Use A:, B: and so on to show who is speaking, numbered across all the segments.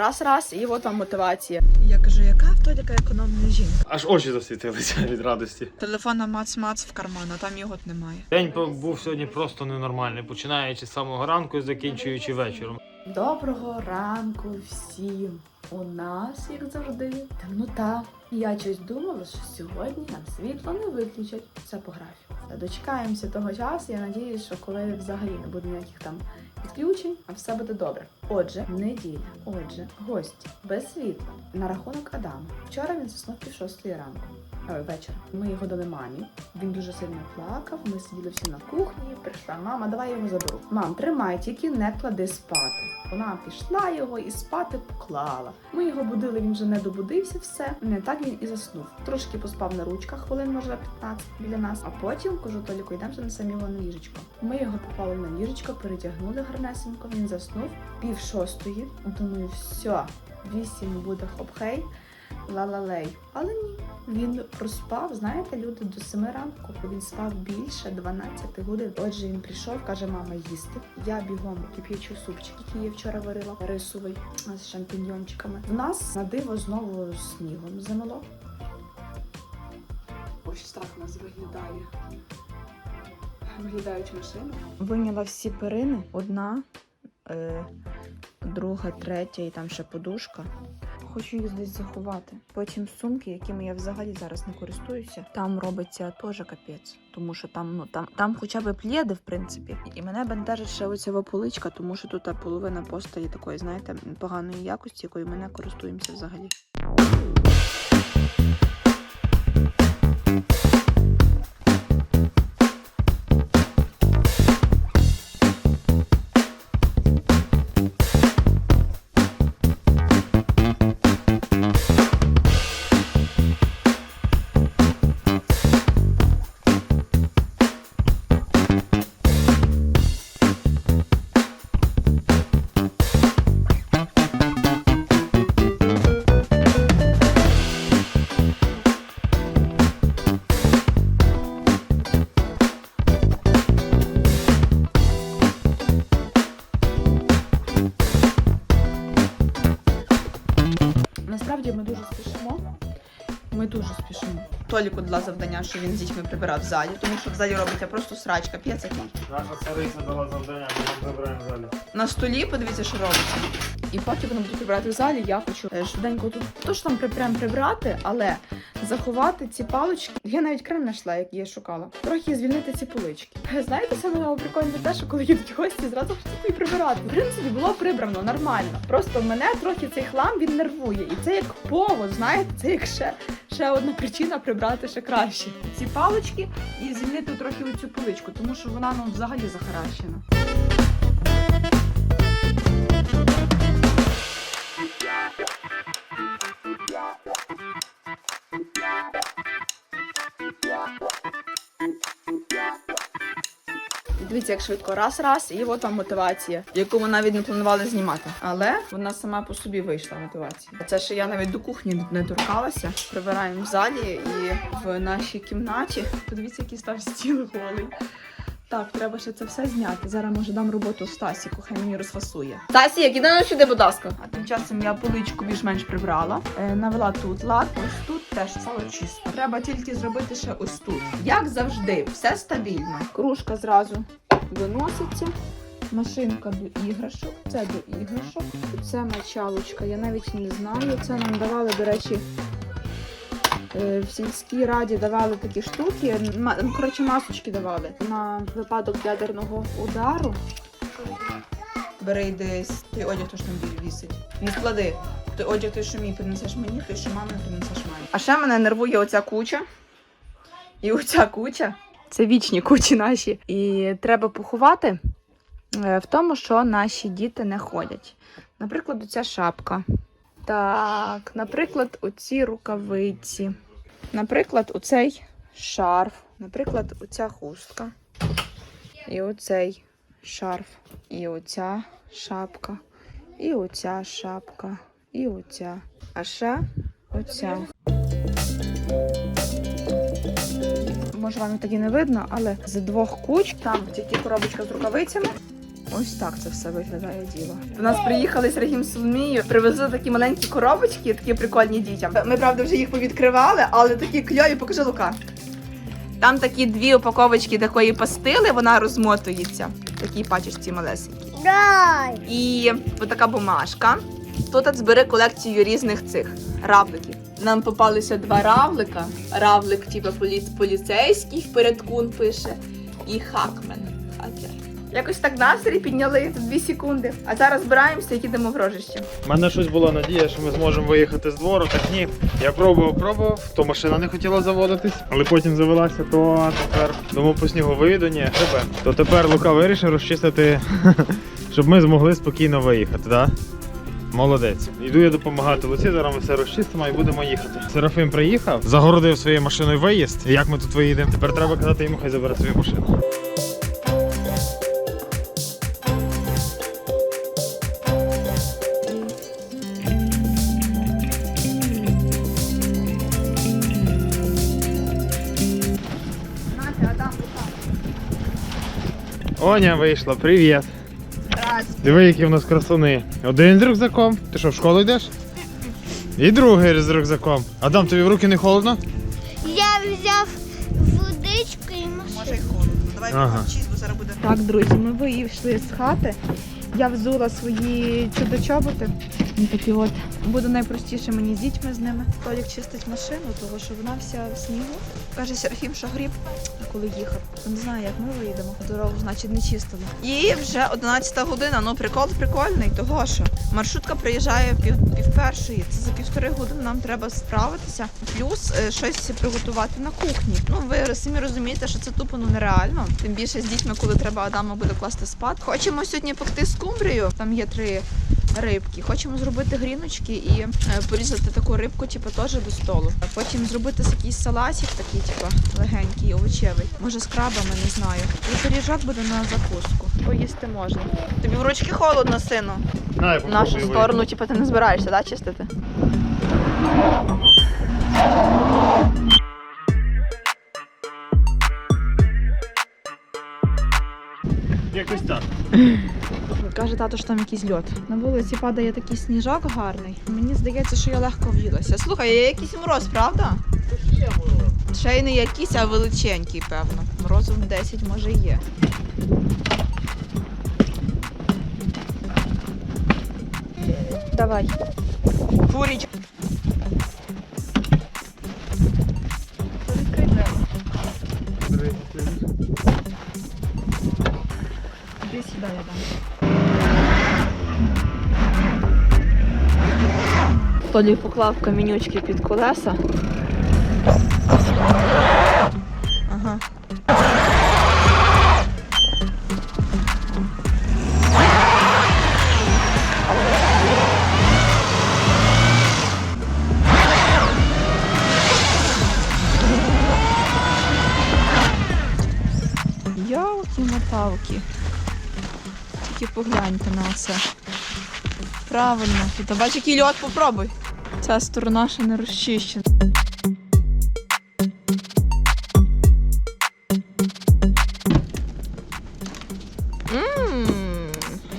A: раз-раз, і от вам мотивація.
B: Я кажу, яка в Толіка економна жінка?
C: Аж очі засвітилися від радості.
B: Телефона мац-мац в карман, а там його немає.
C: День був сьогодні просто ненормальний, починаючи з самого ранку і закінчуючи вечором.
A: Доброго ранку всім! У нас, як завжди, темнота. Я щось думала, що сьогодні нам світло не виключать. Це по графіку. Дочекаємося того часу. Я надіюсь, що коли взагалі не буде ніяких там відключень, а все буде добре. Отже, неділя. Отже, гості без світла. На рахунок Адама. Вчора він заснув пів шостої ранку. Ой, вечора. Ми його дали мамі. Він дуже сильно плакав. Ми сиділи всі на кухні. Прийшла мама, давай я його заберу. Мам, тримай, тільки не клади спати. Вона пішла його і спати поклала. Ми його будили, він вже не добудився все. Не так він і заснув. Трошки поспав на ручках, хвилин може 15 біля нас. А потім кажу Толіку, йдемо занесемо його на ліжечко. Ми його поклали на ліжечко, перетягнули гарнесенько. Він заснув пів шостої. Думаю, все, вісім буде хоп-хей. Ла-ла-лей. Але ні, він проспав, знаєте, люди до 7 ранку, він спав більше 12 годин. Отже, він прийшов, каже, мама їсти. Я бігом кип'ячу супчик, який я вчора варила, рисовий з шампіньйончиками. В нас на диво знову снігом замело. Ось так нас виглядає. Виглядають машини. Виняла всі перини. Одна, е, друга, третя і там ще подушка. Хочу їх десь заховати. Потім сумки, якими я взагалі зараз не користуюся, там робиться теж капець. Тому що там, ну там, там хоча б плєди, в принципі. І мене бентежить ще оця поличка, тому що тут половина поста є такої, знаєте, поганої якості, якою ми не користуємося взагалі. Толіку дала завдання, що він з дітьми прибирав в залі, тому що в залі робиться просто срачка, який.
C: Наша цариця дала завдання, ми прибираємо залі.
A: На столі подивіться, що робиться. І поки вони будуть прибирати в залі, я хочу е, швиденько тут то ж там прям прибрати, але заховати ці палички. Я навіть крем знайшла, як я шукала. Трохи звільнити ці полички. Знаєте, саме прикольне те, що коли їдуть гості, зразу і прибирати. В принципі, було прибрано нормально. Просто мене трохи цей хлам він нервує. І це як повод, знаєте, це як ще, ще одна причина прибрати ще краще. Ці палички і звільнити трохи оцю поличку, тому що вона ну взагалі захаращена. Дивіться, як швидко раз раз, і от вам мотивація, яку ми навіть не планували знімати. Але вона сама по собі вийшла мотивація. Це ще я навіть до кухні не торкалася. Прибираємо в залі і в нашій кімнаті. Подивіться, який став стіл голий. Так, треба ще це все зняти. Зараз може дам роботу Стасіку, хай мені розфасує. Стасік, іди на сюди, будь ласка. А тим часом я поличку більш-менш прибрала. Е, навела тут лад, ось тут теж стало чисто. Треба тільки зробити ще ось тут. Як завжди, все стабільно. Кружка зразу виноситься. Машинка до іграшок, це до іграшок, це мочалочка. Я навіть не знаю. Це нам давали, до речі, е, в сільській раді давали такі штуки. Ну, Коротше, масочки давали на випадок ядерного удару. Бери десь той одяг, то що там вісить. Не склади. Той одяг, той, що мій принесеш мені, той, що мамі, принесеш мамі. А ще мене нервує оця куча. І оця куча. Це вічні кучі наші. І треба поховати е, в тому, що наші діти не ходять. Наприклад, оця шапка. Так, наприклад, оці рукавиці. Наприклад, оцей шарф. Наприклад, оця хустка. І оцей шарф. І оця шапка. І оця шапка. І оця. А ще оця. Може, вам тоді не видно, але з двох куч там тільки коробочка з рукавицями.
D: Ось так це все виглядає діло. До нас приїхали з Рагім Соломією, привезли такі маленькі коробочки, такі прикольні дітям. Ми правда вже їх повідкривали, але такі кльові, покажи Лука. Там такі дві упаковочки такої пастили, вона розмотується. Такі пачечці малесенькі.
E: Дай!
D: І отака бумажка. Тут от збери колекцію різних цих равликів. Нам попалися два равлика. Равлик, типу, полі... поліцейський, передкун пише, і хакмен. Хакер. Якось так настрій підняли за дві секунди. А зараз збираємося і їдемо в рожище.
C: У мене щось була надія, що ми зможемо виїхати з двору. Так ні. Я пробував, пробував, то машина не хотіла заводитись, але потім завелася, то тепер думав по снігу виїду, ні, тебе. То тепер Лука вирішив розчистити, щоб ми змогли спокійно виїхати, так? Молодець. Йду я допомагати Луці, зараз ми все розчистимо і будемо їхати. Серафим приїхав, загородив своєю машиною виїзд. Як ми тут виїдемо? Тепер треба казати йому, хай забере свою машину. Оня вийшла, привіт. Диви, які в нас красуни. Один з рюкзаком. Ти що, в школу йдеш? І другий з рюкзаком. Адам, тобі в руки не холодно?
E: Я взяв водичку і
A: Може
E: машину.
A: й холодно. Давай
C: Ага.
A: ага. бо зараз буде.
F: Так, друзі, ми вийшли з хати. Я взула свої чудо-чоботи. Ну, Такі от. Буде найпростіше мені з дітьми з ними.
A: Толік чистить машину, тому що вона вся в снігу. Каже Серафім, що гріб, коли їхав. Не знаю, як ми виїдемо. Дорогу, значить, не чистили. І вже 11 година. Ну прикол прикольний, того що маршрутка приїжджає пів, пів першої. Це за півтори години нам треба справитися. Плюс е, щось приготувати на кухні. Ну ви самі розумієте, що це тупо ну нереально. Тим більше з дітьми, коли треба Адама буде класти спати. Хочемо сьогодні пекти скумбрію. Там є три рибки. Хочемо зробити гріночки і е, порізати таку рибку, типу, теж до столу. Потім зробити якийсь салатик такий, типу, легенький, овочевий. Може з крабами, не знаю. І пиріжок буде на закуску. Поїсти можна. Тобі в ручки холодно, сину.
C: На, я
D: В нашу
C: попробую
D: сторону, типу, ти не збираєшся, да, чистити?
C: Якось так.
A: Каже тато, що там якийсь льот. На вулиці падає такий сніжок гарний. Мені здається, що я легко в'їлася. Слухай, є якийсь мороз, правда? Ще й не якийсь, а величенький, певно. Морозів 10 може є. Давай. Куріч. Сюди, я дам.
D: Толі поклав камінючки під колеса.
A: Погляньте на це. Правильно. Тут бач, який льот попробуй. Ця сторона ще не розчищена. Ммм,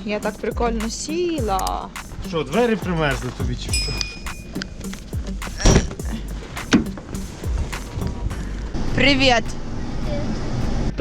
A: я так прикольно сіла.
C: Що, двері примерзли тобі чи що?
A: Привіт!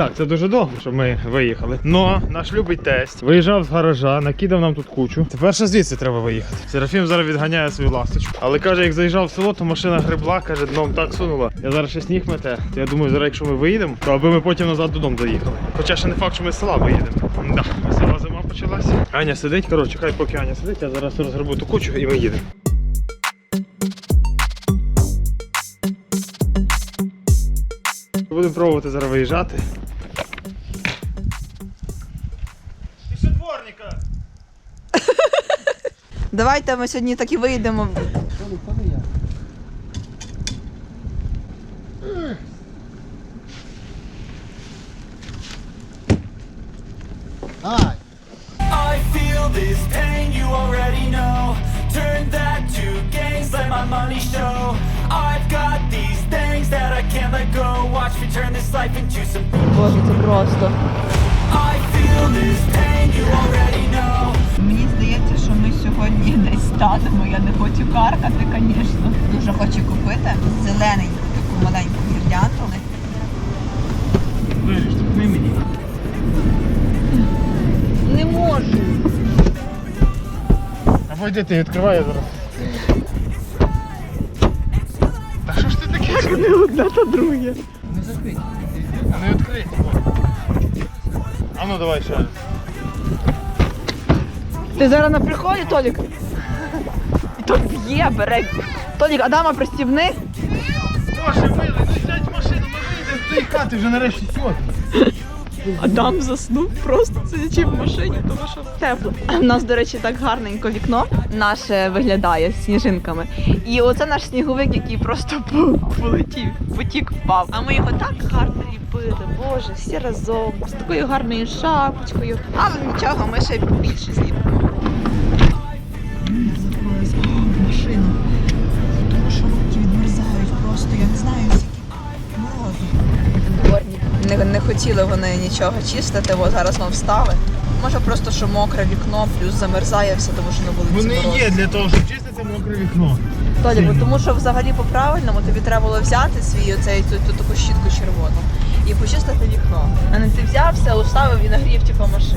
C: Так, це дуже довго, що ми виїхали. Но наш любий тесть виїжджав з гаража, накидав нам тут кучу. Тепер ще звідси треба виїхати. Серафім зараз відганяє свою ласточку. Але каже, як заїжджав в село, то машина грибла, каже, дном так сунула. Я зараз ще сніг мете. То я думаю, зараз якщо ми виїдемо, то аби ми потім назад додому доїхали. Хоча ще не факт, що ми з села виїдемо. Да, весела зима почалася. Аня сидить, коротше, хай поки Аня сидить, я зараз розгребу ту кучу і ми їдемо. Будемо пробувати зараз виїжджати.
A: Давайте ми сьогодні так і вийдемо.
G: I feel this pain, you already know. Turn that to gains, let my money show. I've got these things that I can't let go. Watch me turn this life into some
D: Боже, це просто.
G: I feel this pain, you already know.
A: Сьогодні. Я не хочу каркати, звісно. Дуже хочу купити зелений таку маленьку гірлянду.
C: Виріж, не мені.
A: Не можу.
C: Або йди ти відкривай я зараз. Та що ж ти таке?
H: Не одне та друге.
C: А не відкрий. А ну давай ще.
H: Ти зараз на приході, Толік? І то б'є, бере. Толік, Адама пристібни.
C: Боже, милий, ну сядь в машину, ми вийдемо з цієї хати вже нарешті сьогодні.
H: Адам заснув просто сидячи в машині, тому що тепло. У нас, до речі, так гарненько вікно наше виглядає з сніжинками. І оце наш сніговик, який просто полетів, потік впав. А ми його так гарно ліпили, боже, всі разом, з такою гарною шапочкою. Але нічого, ми ще більше зліпимо.
A: Не, не хотіли вони нічого чистити, бо зараз ми встали. Може просто, що мокре вікно, плюс замерзає все, тому що на вулиці
C: Вони
A: мороз.
C: є для того, щоб чистити мокре вікно.
A: Толі, бо тому що взагалі по-правильному тобі треба було взяти свій оцей ту, ту таку щітку червону і почистити вікно. А не ти взявся, уставив і нагрів типу машину.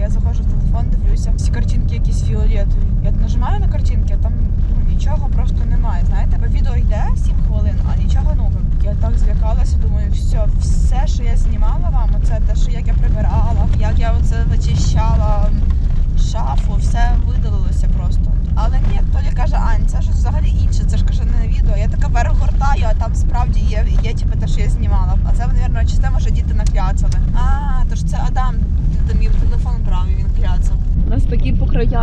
C: Я
A: заходжу в телефон, дивлюся, всі картинки якісь фіолетові. Я нажимаю на картинки, а там ну, нічого просто немає. Знаєте, бо відео йде 7 хвилин, а нічого ну. Я так злякалася, думаю, все, все, що я знімала вам, оце те, що як я прибирала, як я оце вичищала шафу, все видалилося просто. Але ні, Толя каже, Ань, це ж взагалі інше, це ж каже не відео. Я така перегортаю, а там справді є, є типу, те, що я знімала. А це, мабуть, чисте, може діти накляцали. А, то ж це Адам, ти мій телефон брав і він кляцав.
H: У нас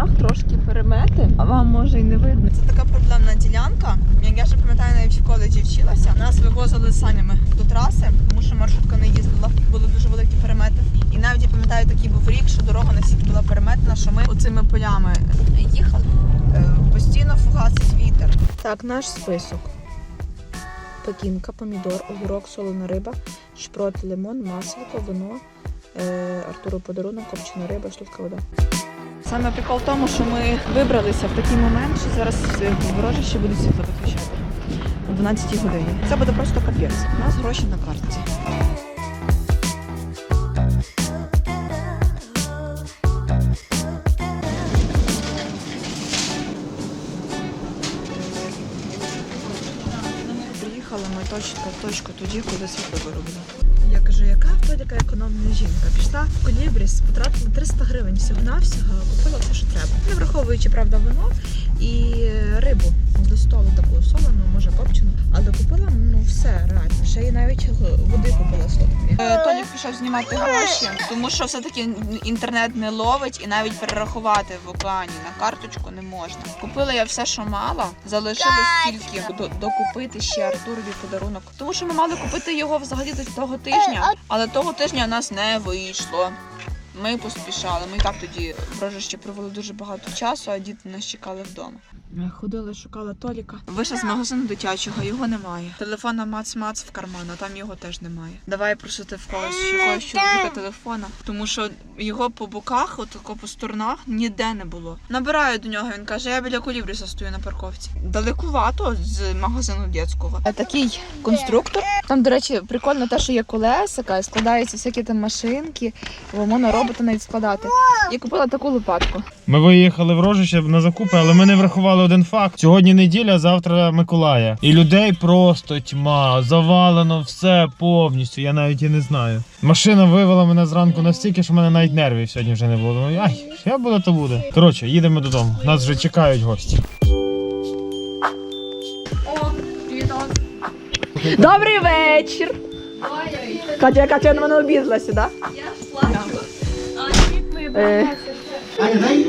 H: такі трошки перемети, а вам може й не видно.
A: Це така проблемна ділянка. Як я ще пам'ятаю, навіть в коледжі вчилася. Нас вивозили санями до траси, тому що маршрутка не їздила, були дуже великі перемети. І навіть я пам'ятаю, такий був рік, що дорога настільки була переметена, що ми оцими полями їхали. Е, Постійно фугасить вітер.
I: Так, наш список. Пекінка, помідор, огірок, солона риба, шпрот, лимон, масло, вино, е, Артуру подарунок, копчена риба, швидка вода.
H: Саме прикол в тому, що ми вибралися в такий момент, що зараз ворожі в Рожищі буде світло виключати. О 12 годині. Це буде просто капець. У нас гроші на картці. Ми точку тоді, коли світло вироблено.
I: Я кажу, яка в Толіка економна жінка? Пішла в колібріс, потратила 300 гривень всього-навсього, купила все, що треба. Не враховуючи, правда, вино і рибу до столу таку солену, може копчену, але купила ну все реально. Ще й навіть води купила солодкої.
A: Е, Толік пішов знімати гроші, тому що все-таки інтернет не ловить і навіть перерахувати в океані на карточку не можна. Купила я все, що мала, залишилось тільки докупити ще Артурові подарунок. Тому що ми мали купити його взагалі до того тижня, але того тижня у нас не вийшло. Ми поспішали. Ми і так тоді в рожище провели дуже багато часу, а діти нас чекали вдома.
H: Ходили, шукала Толіка.
A: Вийшла з магазину дитячого, його немає. Телефона мац-мац в карман, а там його теж немає. Давай просити в когось якогось чоловіка телефона, тому що його по боках, отако по сторонах, ніде не було. Набираю до нього, він каже, я біля колібріса стою на парковці. Далекувато з магазину дитячого.
I: Такий конструктор. Там, до речі, прикольно те, що є колесика, складаються всякі там машинки, бо можна робота навіть складати. І купила таку лопатку.
C: Ми виїхали в Рожище на закупи, але ми не врахували один факт. Сьогодні неділя, завтра Миколая. І людей просто тьма, завалено все повністю. Я навіть і не знаю. Машина вивела мене зранку настільки, що в мене навіть нервів сьогодні вже не було. Думаю, Ай, що буде, то буде. Коротше, їдемо додому. Нас вже чекають гості.
H: О, привіт,
B: Добрий вечір. Катя, Катя на мене обідалася, так? Е,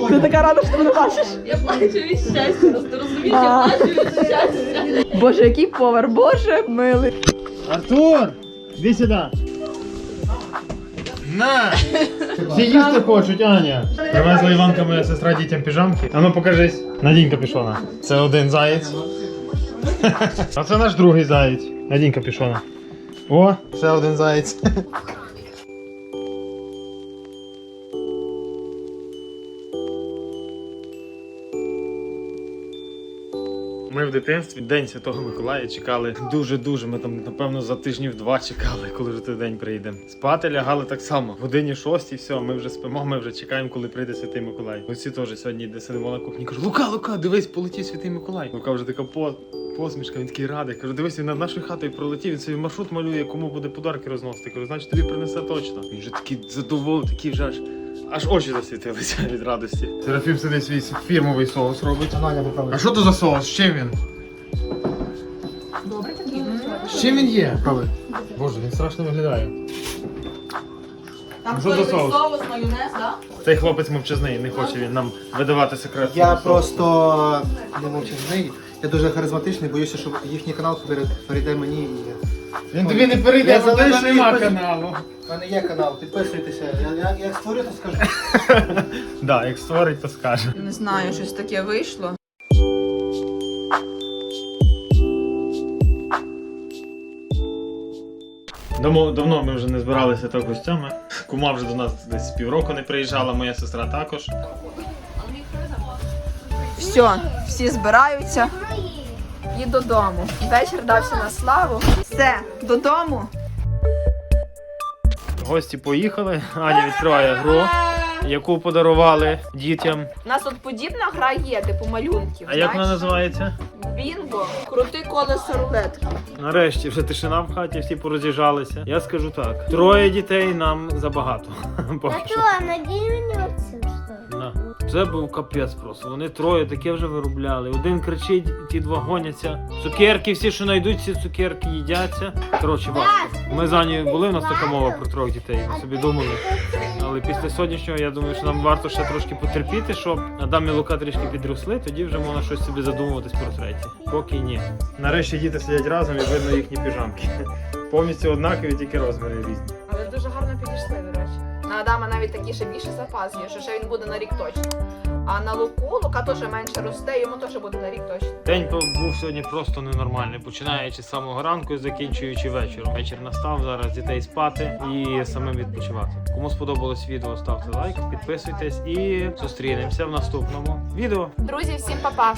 B: Ти така рада, що ти мене бачиш?
J: Я плачу від щастя, просто розумієш,
B: А.
J: я плачу від щастя.
B: Боже, який повар, боже, милий.
C: Артур! Іди сюди. На! Всі їсти хочуть, Аня. Привезла Іванка, моя сестра дітям піжамки. А ну покажись. Надінь капюшона. Це один заєць. А це наш другий заєць. Надінь капюшона. О, ще один заєць. В дитинстві День Святого Миколая чекали дуже-дуже. Ми там, напевно, за тижнів два чекали, коли вже той день прийде. Спати лягали так само. В годині шостій, все, ми вже спимо, ми вже чекаємо, коли прийде Святий Миколай. Оці теж сьогодні йде сидимо на кухні. Кажу, Лука, Лука, дивись, полетів Святий Миколай. Лука вже така по. Посмішка, він такий радий. Кажу, дивись, він над нашою хатою пролетів, він собі маршрут малює, кому буде подарки розносити. Кажу, значить тобі принесе точно. Він вже такий задоволений, такий вже аж. Аж очі засвітилися від радості. Серафім сидить свій фірмовий соус робить. А що то за соус? З чим він? З чим він є? Боже, він страшно виглядає.
A: Там
C: Що за соус?
A: соус, майонез, так?
C: Цей хлопець мовчазний, не хоче він нам видавати секрет.
H: Я
C: свого соусу.
H: просто не мовчазний. Я дуже харизматичний, боюся, що їхній канал перейде мені. І...
C: Він тобі не перейде,
H: Я
C: бо в тебе нема каналу.
H: У мене є канал, підписуйтеся. Я, я, як створю, то скажу.
C: Да, як створить, то скаже.
A: Не знаю, щось таке вийшло.
C: Давно, давно ми вже не збиралися так гостями. Кума вже до нас десь півроку не приїжджала, моя сестра також.
A: Все, всі збираються і додому. Вечір дався на славу. Все, додому.
C: Гості поїхали. Аня відкриває гру, яку подарували дітям.
A: У нас от подібна гра є, типу малюнків.
C: А як вона називається?
A: Бінго. Крути колесо рулетки.
C: Нарешті вже тишина в хаті, всі пороз'їжджалися. Я скажу так: троє дітей нам забагато. Поки що.
E: Надень мне вот
C: Це був капець просто. Вони троє таке вже виробляли. Один кричить, ті два гоняться. Цукерки, всі, що знайдуть, ці цукерки їдяться. Коротше, важко. Ми з Анією були, у нас така мова про трьох дітей. Ми собі думали. Але після сьогоднішнього я думаю, що нам варто ще трошки потерпіти, щоб Адам і Лука трішки підросли, тоді вже можна щось собі задумуватись про третє. Поки ні. Нарешті діти сидять разом і видно їхні піжамки. Повністю однакові, тільки розміри різні.
A: Але дуже гарно підійшли. На Адама навіть такий ще більше запас є, що ще він буде на рік точно. А на Луку, Лука теж менше росте, йому теж буде на рік точно.
C: День був сьогодні просто ненормальний, починаючи з самого ранку і закінчуючи вечором. Вечір настав, зараз дітей спати і самим відпочивати. Кому сподобалось відео, ставте лайк, підписуйтесь і зустрінемося в наступному відео.
A: Друзі, всім па-па!